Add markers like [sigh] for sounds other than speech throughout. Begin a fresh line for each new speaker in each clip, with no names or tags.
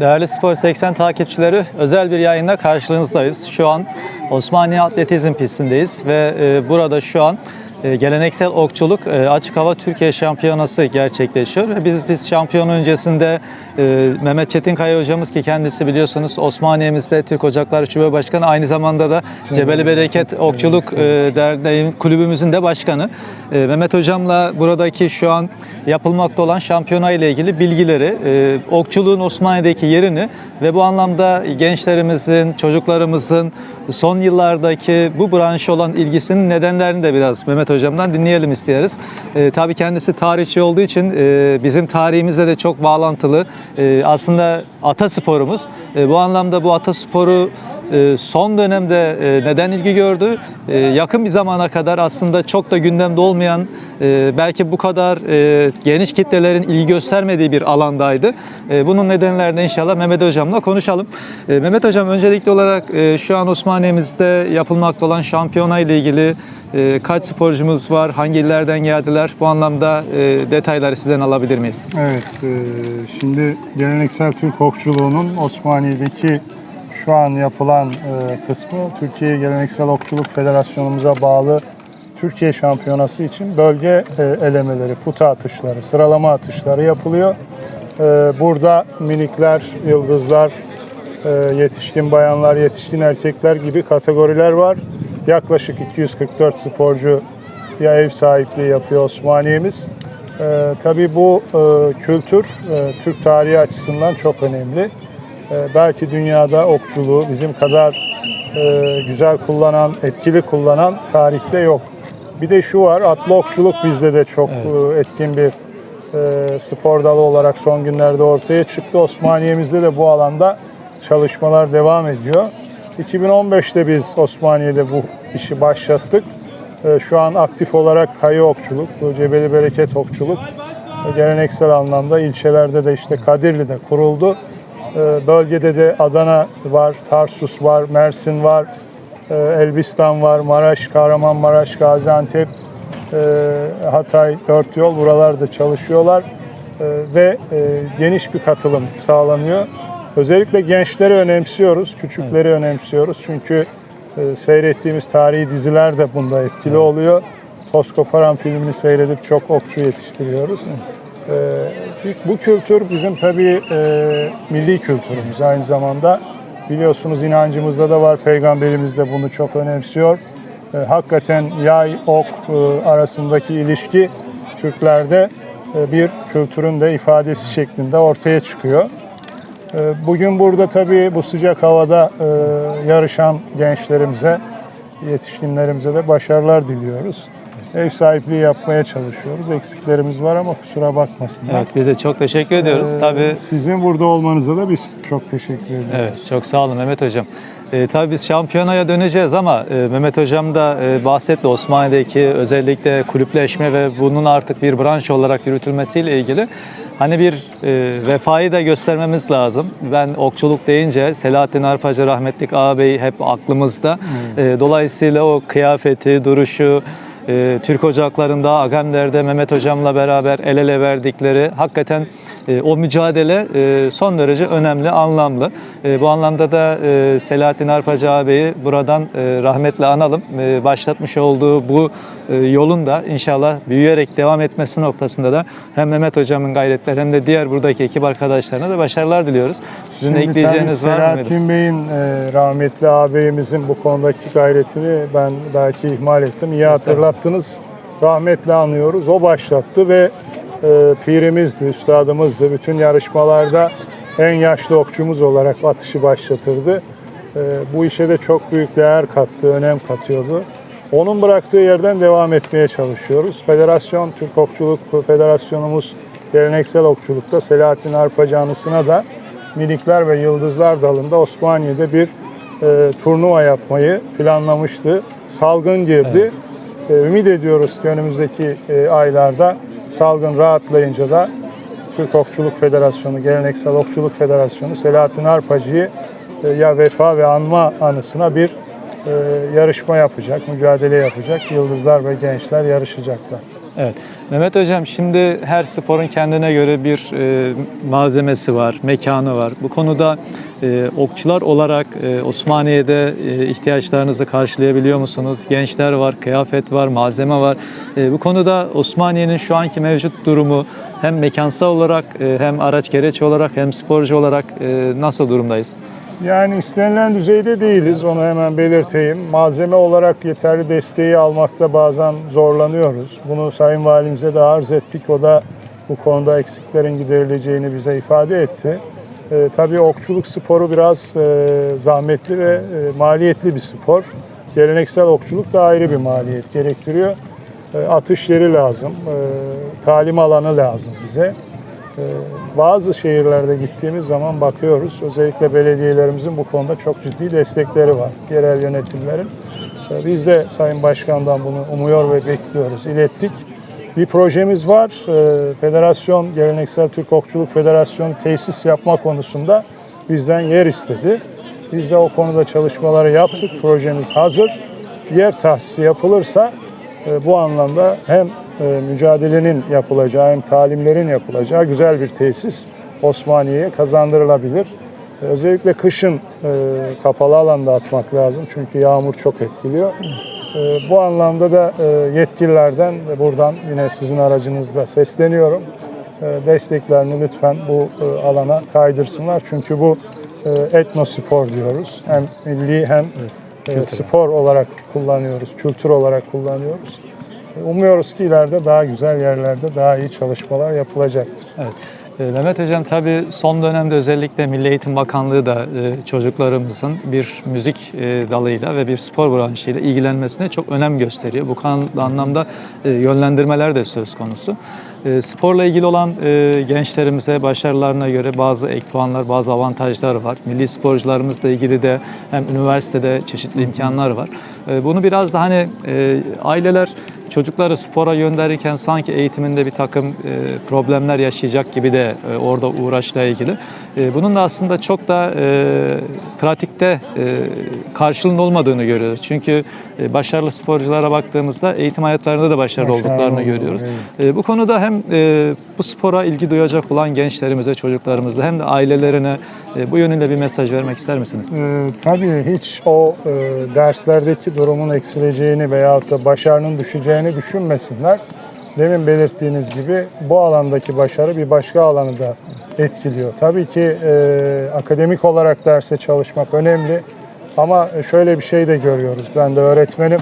Değerli Spor 80 takipçileri özel bir yayında karşınızdayız. Şu an Osmaniye Atletizm pistindeyiz ve e, burada şu an geleneksel okçuluk e, açık hava Türkiye şampiyonası gerçekleşiyor. Ve Biz biz şampiyon öncesinde e, Mehmet Çetinkaya hocamız ki kendisi biliyorsunuz Osmaniye'mizde Türk Ocakları Şube Başkanı aynı zamanda da Cebeli Bereket Okçuluk e, Derneği kulübümüzün de başkanı. E, Mehmet hocamla buradaki şu an yapılmakta olan şampiyona ile ilgili bilgileri, e, okçuluğun Osmaniye'deki yerini ve bu anlamda gençlerimizin, çocuklarımızın son yıllardaki bu branşa olan ilgisinin nedenlerini de biraz Mehmet hocamdan dinleyelim isteriz. E, tabii kendisi tarihçi olduğu için e, bizim tarihimizle de çok bağlantılı. E, aslında atasporumuz. E, bu anlamda bu atasporu son dönemde e, neden ilgi gördü? E, Yakın bir zamana kadar aslında çok da gündemde olmayan, e, belki bu kadar e, geniş kitlelerin ilgi göstermediği bir alandaydı. Bunun nedenlerini inşallah Mehmet Hocam'la konuşalım. Mehmet Hocam öncelikli olarak şu an Osmaniye'mizde yapılmakta olan şampiyona ile ilgili kaç sporcumuz var, hangi illerden geldiler? Bu anlamda detayları sizden alabilir miyiz?
Evet, şimdi geleneksel Türk okçuluğunun Osmaniye'deki şu an yapılan e, kısmı Türkiye Geleneksel Okçuluk Federasyonumuza bağlı Türkiye Şampiyonası için bölge e, elemeleri, puta atışları, sıralama atışları yapılıyor. E, burada minikler, yıldızlar, e, yetişkin bayanlar, yetişkin erkekler gibi kategoriler var. Yaklaşık 244 sporcu ya ev sahipliği yapıyor Osmaniye'miz. E, tabii bu e, kültür e, Türk tarihi açısından çok önemli. E, belki dünyada okçuluğu bizim kadar e, güzel kullanan, etkili kullanan tarihte yok. Bir de şu var, atlı okçuluk bizde de çok e, etkin bir e, spor dalı olarak son günlerde ortaya çıktı. Osmaniye'mizde de bu alanda çalışmalar devam ediyor. 2015'te biz Osmaniye'de bu işi başlattık. Şu an aktif olarak kayı okçuluk, Cebeli Bereket okçuluk geleneksel anlamda ilçelerde de işte Kadirli'de kuruldu. E, Bölgede de Adana var, Tarsus var, Mersin var, e, Elbistan var, Maraş, Kahramanmaraş, Gaziantep, e, Hatay, Dört Yol buralarda çalışıyorlar E, ve geniş bir katılım sağlanıyor. Özellikle gençleri önemsiyoruz, küçükleri önemsiyoruz çünkü seyrettiğimiz tarihi diziler de bunda etkili oluyor. Toz Koparan filmini seyredip çok okçu yetiştiriyoruz. E, bu kültür bizim tabii e, milli kültürümüz aynı zamanda. Biliyorsunuz inancımızda da var, peygamberimiz de bunu çok önemsiyor. E, hakikaten yay, ok e, arasındaki ilişki Türklerde e, bir kültürün de ifadesi şeklinde ortaya çıkıyor. E, Bugün burada tabii bu sıcak havada yarışan gençlerimize, yetişkinlerimize de başarılar diliyoruz. Ev sahipliği yapmaya çalışıyoruz. Eksiklerimiz var ama kusura bakmasınlar.
Evet, biz de çok teşekkür ediyoruz.
Ee,
Tabii
Sizin burada olmanıza da biz çok teşekkür ediyoruz.
Evet, çok sağ olun Mehmet Hocam. E, tabii biz şampiyonaya döneceğiz ama e, Mehmet Hocam da e, bahsetti Osmaniye'deki özellikle kulüpleşme ve bunun artık bir branş olarak yürütülmesiyle ilgili. Hani bir e, vefayı da göstermemiz lazım. Ben okçuluk deyince Selahattin Arpacı rahmetlik ağabey hep aklımızda. E, dolayısıyla o kıyafeti, duruşu, Türk Ocakları'nda, Agamler'de Mehmet Hocam'la beraber el ele verdikleri hakikaten e, o mücadele e, son derece önemli, anlamlı. E, bu anlamda da e, Selahattin Arpacı ağabeyi buradan e, rahmetle analım. E, başlatmış olduğu bu e, yolun da inşallah büyüyerek devam etmesi noktasında da hem Mehmet Hocam'ın gayretleri hem de diğer buradaki ekip arkadaşlarına da başarılar diliyoruz. Sizin
Şimdi
ekleyeceğiniz var mı?
Selahattin Bey'in e, rahmetli ağabeyimizin bu konudaki gayretini ben belki ihmal ettim. İyi hatırlattınız. Rahmetle anıyoruz. O başlattı ve e, pirimizdi, üstadımızdı. Bütün yarışmalarda en yaşlı okçumuz olarak atışı başlatırdı. E, bu işe de çok büyük değer kattı, önem katıyordu. Onun bıraktığı yerden devam etmeye çalışıyoruz. Federasyon, Türk Okçuluk Federasyonumuz geleneksel okçulukta Selahattin Arpacı anısına da minikler ve yıldızlar dalında Osmaniye'de bir e, turnuva yapmayı planlamıştı. Salgın girdi. E, ümit ediyoruz ki önümüzdeki e, aylarda salgın rahatlayınca da Türk Okçuluk Federasyonu, Geleneksel Okçuluk Federasyonu Selahattin Arpacı'yı e, ya vefa ve anma anısına bir e, yarışma yapacak, mücadele yapacak. Yıldızlar ve gençler yarışacaklar.
Evet. Mehmet Hocam şimdi her sporun kendine göre bir e, malzemesi var, mekanı var. Bu konuda e, okçular olarak e, Osmaniye'de e, ihtiyaçlarınızı karşılayabiliyor musunuz? Gençler var, kıyafet var, malzeme var. E, bu konuda Osmaniye'nin şu anki mevcut durumu hem mekansal olarak e, hem araç gereç olarak hem sporcu olarak e, nasıl durumdayız?
Yani istenilen düzeyde değiliz, onu hemen belirteyim. Malzeme olarak yeterli desteği almakta bazen zorlanıyoruz. Bunu Sayın Valimize de arz ettik. O da bu konuda eksiklerin giderileceğini bize ifade etti. Ee, tabii okçuluk sporu biraz e, zahmetli ve e, maliyetli bir spor. Geleneksel okçuluk da ayrı bir maliyet gerektiriyor. E, atış yeri lazım, e, talim alanı lazım bize. Ee, Bazı şehirlerde gittiğimiz zaman bakıyoruz. Özellikle belediyelerimizin bu konuda çok ciddi destekleri var. Yerel yönetimlerin. Ee, Biz de Sayın Başkan'dan bunu umuyor ve bekliyoruz. İlettik. Bir projemiz var. Ee, Federasyon, Geleneksel Türk Okçuluk Federasyonu tesis yapma konusunda bizden yer istedi. Biz de o konuda çalışmaları yaptık. Projemiz hazır. Yer tahsisi yapılırsa e, bu anlamda hem mücadelenin yapılacağı hem talimlerin yapılacağı güzel bir tesis Osmaniye'ye kazandırılabilir. E, Özellikle kışın e, kapalı alanda atmak lazım çünkü yağmur çok etkiliyor. E, Bu anlamda da e, yetkililerden buradan yine sizin aracınızla sesleniyorum. E, Desteklerini lütfen bu e, alana kaydırsınlar çünkü bu e, etnospor diyoruz. Hem milli hem e, spor olarak kullanıyoruz, kültür olarak kullanıyoruz. Umuyoruz ki ileride daha güzel yerlerde daha iyi çalışmalar yapılacaktır.
Evet. E, Mehmet Hocam tabii son dönemde özellikle Milli Eğitim Bakanlığı da e, çocuklarımızın bir müzik e, dalıyla ve bir spor branşıyla ilgilenmesine çok önem gösteriyor. Bu anlamda e, yönlendirmeler de söz konusu. Sporla ilgili olan gençlerimize başarılarına göre bazı ek puanlar, bazı avantajlar var. Milli sporcularımızla ilgili de hem üniversitede çeşitli imkanlar var. Bunu biraz da hani aileler çocukları spora gönderirken sanki eğitiminde bir takım e, problemler yaşayacak gibi de e, orada uğraşla ilgili. E, bunun da aslında çok da e, pratikte e, karşılığının olmadığını görüyoruz. Çünkü e, başarılı sporculara baktığımızda eğitim hayatlarında da başarılı,
Başarılı
olduklarını
oluyor,
görüyoruz.
evet.
E, bu konuda hem e, bu spora ilgi duyacak olan gençlerimize, çocuklarımıza hem de ailelerine e, bu yönünde bir mesaj vermek ister misiniz?
Ee, tabii hiç o e, derslerdeki durumun eksileceğini veyahut da başarının düşeceğini düşünmesinler. Demin belirttiğiniz gibi bu alandaki başarı bir başka alanı da etkiliyor. Tabii ki e, akademik olarak derse çalışmak önemli ama şöyle bir şey de görüyoruz. Ben de öğretmenim.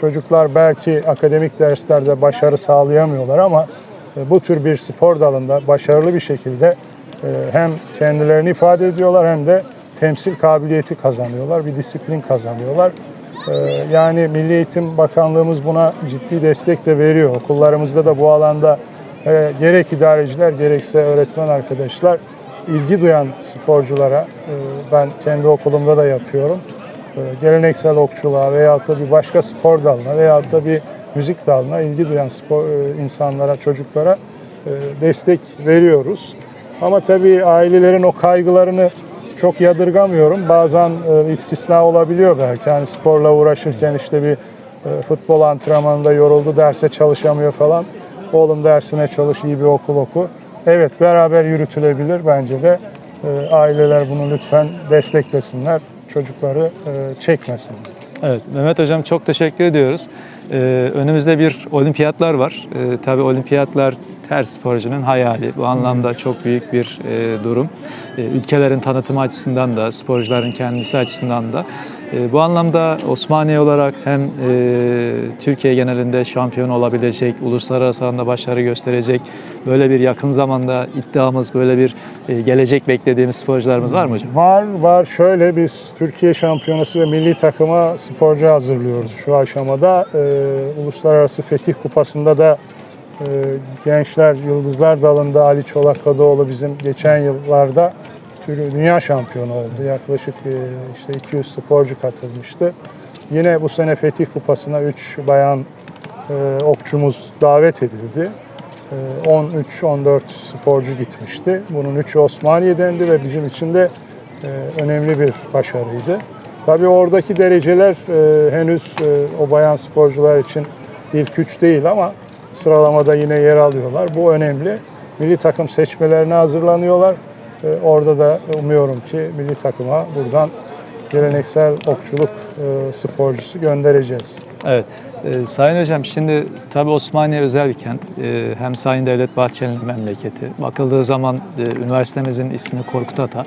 Çocuklar belki akademik derslerde başarı sağlayamıyorlar ama e, bu tür bir spor dalında başarılı bir şekilde e, hem kendilerini ifade ediyorlar hem de temsil kabiliyeti kazanıyorlar, bir disiplin kazanıyorlar. E, Yani Milli Eğitim Bakanlığımız buna ciddi destek de veriyor. Okullarımızda da bu alanda e, gerek idareciler gerekse öğretmen arkadaşlar ilgi duyan sporculara e, ben kendi okulumda da yapıyorum. E, Geleneksel okçuluğa veyahut da bir başka spor dalına veyahut da bir müzik dalına ilgi duyan spor insanlara, çocuklara destek veriyoruz. Ama tabii ailelerin o kaygılarını çok yadırgamıyorum. Bazen e, istisna olabiliyor belki. Yani sporla uğraşırken işte bir e, futbol antrenmanında yoruldu, derse çalışamıyor falan. Oğlum dersine çalış, iyi bir okul oku. Evet beraber yürütülebilir bence de. E, aileler bunu lütfen desteklesinler. Çocukları e, çekmesinler.
Evet, Mehmet Hocam çok teşekkür ediyoruz. Ee, önümüzde bir olimpiyatlar var. Ee, tabii olimpiyatlar her sporcunun hayali. Bu anlamda çok büyük bir e, durum. Ee, ülkelerin tanıtımı açısından da, sporcuların kendisi açısından da. Ee, bu anlamda Osmaniye olarak hem e, Türkiye genelinde şampiyon olabilecek, uluslararası alanda başarı gösterecek, böyle bir yakın zamanda iddiamız, böyle bir e, gelecek beklediğimiz sporcularımız var mı hocam?
Var var şöyle biz Türkiye Şampiyonası ve milli takıma sporcu hazırlıyoruz şu aşamada. Ee, Uluslararası Fetih Kupası'nda da e, gençler yıldızlar dalında Ali Çolak Kadıoğlu bizim geçen yıllarda dünya şampiyonu oldu. Yaklaşık e, işte 200 sporcu katılmıştı. Yine bu sene Fetih Kupası'na 3 bayan e, okçumuz davet edildi. E, 13-14 sporcu gitmişti. Bunun 3'ü Osmaniye'dendi ve bizim için de e, önemli bir başarıydı. Tabii oradaki dereceler e, henüz e, o bayan sporcular için ilk üç değil ama sıralamada yine yer alıyorlar. Bu önemli. Milli takım seçmelerine hazırlanıyorlar. Ee, Orada da umuyorum ki milli takıma buradan geleneksel okçuluk e, sporcusu göndereceğiz.
Evet. Ee, Sayın Hocam şimdi tabii Osmaniye özel bir kent. Ee, hem Sayın Devlet Bahçeli'nin memleketi. Bakıldığı zaman e, üniversitemizin ismi Korkut Ata.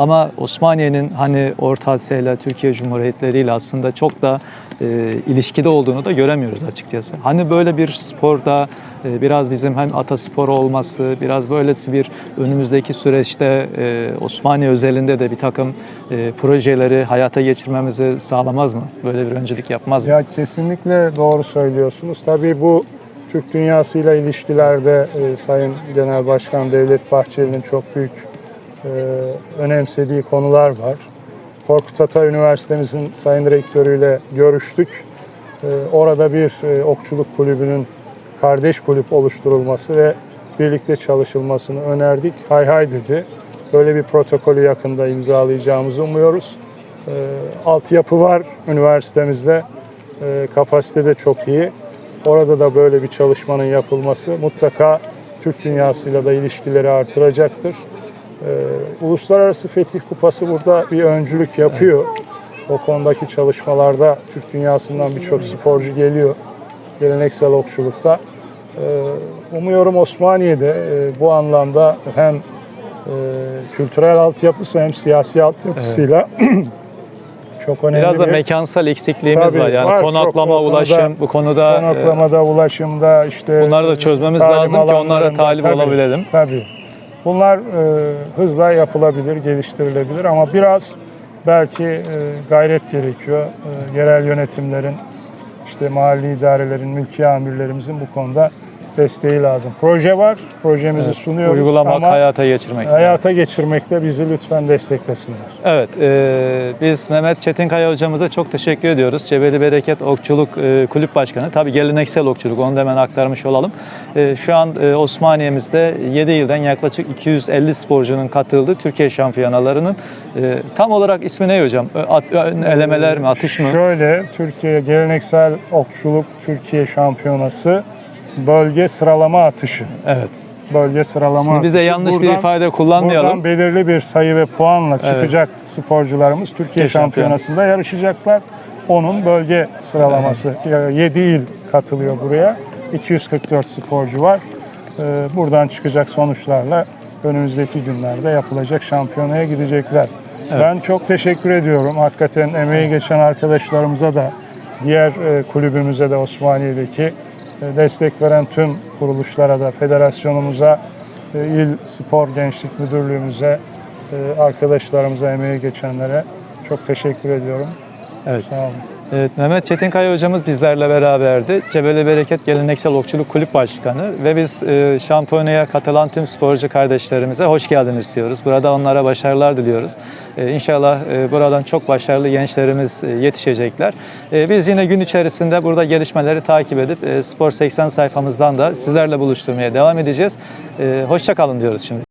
Ama Osmaniye'nin hani Orta Asya Türkiye Cumhuriyetleri ile aslında çok da e, ilişkide olduğunu da göremiyoruz açıkçası. Hani böyle bir sporda e, biraz bizim hem ataspor olması, biraz böylesi bir önümüzdeki süreçte e, Osmaniye özelinde de bir takım e, projeleri hayata geçirmemizi sağlamaz mı? Böyle bir öncülük yapmaz mı?
Ya kesinlikle doğru söylüyorsunuz. Tabii bu Türk dünyasıyla ilişkilerde e, Sayın Genel Başkan Devlet Bahçeli'nin çok büyük önemsediği konular var. Korkut Ata Üniversitemizin Sayın Rektörüyle görüştük. E, orada bir e, okçuluk kulübünün kardeş kulüp oluşturulması ve birlikte çalışılmasını önerdik. Hay hay dedi. Böyle bir protokolü yakında imzalayacağımızı umuyoruz. E, altyapı var üniversitemizde. E, kapasite de çok iyi. Orada da böyle bir çalışmanın yapılması mutlaka Türk dünyasıyla da ilişkileri artıracaktır. E, Uluslararası Fetih Kupası burada bir öncülük yapıyor. O konudaki çalışmalarda Türk dünyasından birçok sporcu geliyor geleneksel okçulukta. E, umuyorum Osmaniye'de e, bu anlamda hem e, kültürel altyapısı hem siyasi altyapısıyla [clears throat] çok önemli
Biraz da
bir
mekansal eksikliğimiz
Tabii,
var. Yani
var. Çok
konaklama,
konuda-
ulaşım bu konuda e,
konaklamada, ulaşımda işte
bunları da çözmemiz lazım ki onlara talip
tabii,
olabilelim.
Tabii. Bunlar e, hızla yapılabilir, geliştirilebilir ama biraz belki e, gayret gerekiyor. E, yerel yönetimlerin, işte mahalli idarelerin, mülki amirlerimizin bu konuda desteği lazım. Proje var, projemizi sunuyoruz
uygulamak,
ama
hayata geçirmek.
hayata geçirmekte bizi lütfen desteklesinler.
Evet, e, biz Mehmet Çetinkaya hocamıza çok teşekkür ediyoruz. Cebeli Bereket Okçuluk e, Kulüp Başkanı. Tabii geleneksel okçuluk, onu da hemen aktarmış olalım. E, şu an e, Osmaniye'mizde 7 ilden yaklaşık 250 sporcunun katıldığı Türkiye şampiyonalarının e, tam olarak ismi ne hocam? At, ö- elemeler mi, atış mı?
Şöyle, Türkiye Geleneksel Okçuluk Türkiye Şampiyonası bölge sıralama atışı.
Evet.
Bölge sıralama
Şimdi biz de
atışı.
yanlış bir ifade kullanmayalım.
Buradan belirli bir sayı ve puanla çıkacak sporcularımız Türkiye. Şampiyonası'nda yarışacaklar. Onun bölge sıralaması. 7 il katılıyor buraya. 244 sporcu var. Ee, Buradan çıkacak sonuçlarla önümüzdeki günlerde yapılacak şampiyonaya gidecekler. Ben çok teşekkür ediyorum. Hakikaten emeği geçen arkadaşlarımıza da diğer e, kulübümüze de Osmaniye'deki destek veren tüm kuruluşlara da federasyonumuza, e, il spor gençlik müdürlüğümüze, e, arkadaşlarımıza emeği geçenlere çok teşekkür ediyorum.
Evet.
Sağ olun.
Evet, Mehmet Çetinkaya hocamız bizlerle beraberdi. Cebeli Bereket Geleneksel Okçuluk Kulüp Başkanı ve biz e, şampiyonaya katılan tüm sporcu kardeşlerimize hoş geldiniz diyoruz. Burada onlara başarılar diliyoruz. E, inşallah e, buradan çok başarılı gençlerimiz e, yetişecekler. E, biz yine gün içerisinde burada gelişmeleri takip edip e, Spor 80 sayfamızdan da sizlerle buluşturmaya devam edeceğiz. E, hoşça kalın diyoruz şimdi.